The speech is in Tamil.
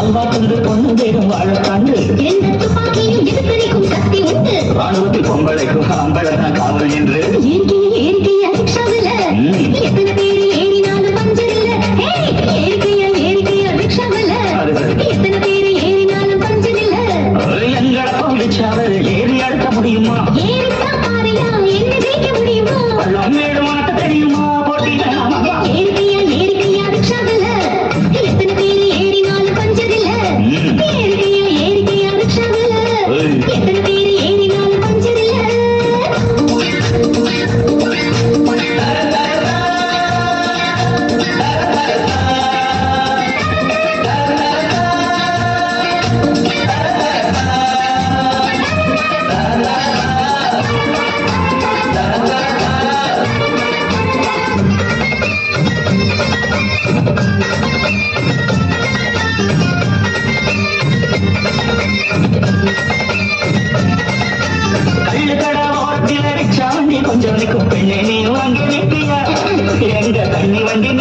அல்வா தந்து பொண்ணு தேடும் வாழத்தாண்டு எந்த துப்பாக்கியும் சக்தி உண்டு. ராணுவத்தில் பொம்பளைக்கும் அம்பளத்தான் காவல் என்று ரிக்ஷாவில. எத்தனை பேர் ஏறினாலும் இல்ல ரிக்ஷாவில. எத்தனை பேர் ஏறினாலும் இல்ல ஏறி அழுத்த முடியுமா? ஏறித்தான் பாருயா என்ன ஜெயிக்க முடியுமோ? மேடு தெரியுமா? ஓரத்தில் ரிக்ஷா கொஞ்சம் நிற்கும் பெண்ணே நீ அங்கே நிற்கியா எங்க தண்ணி வண்டி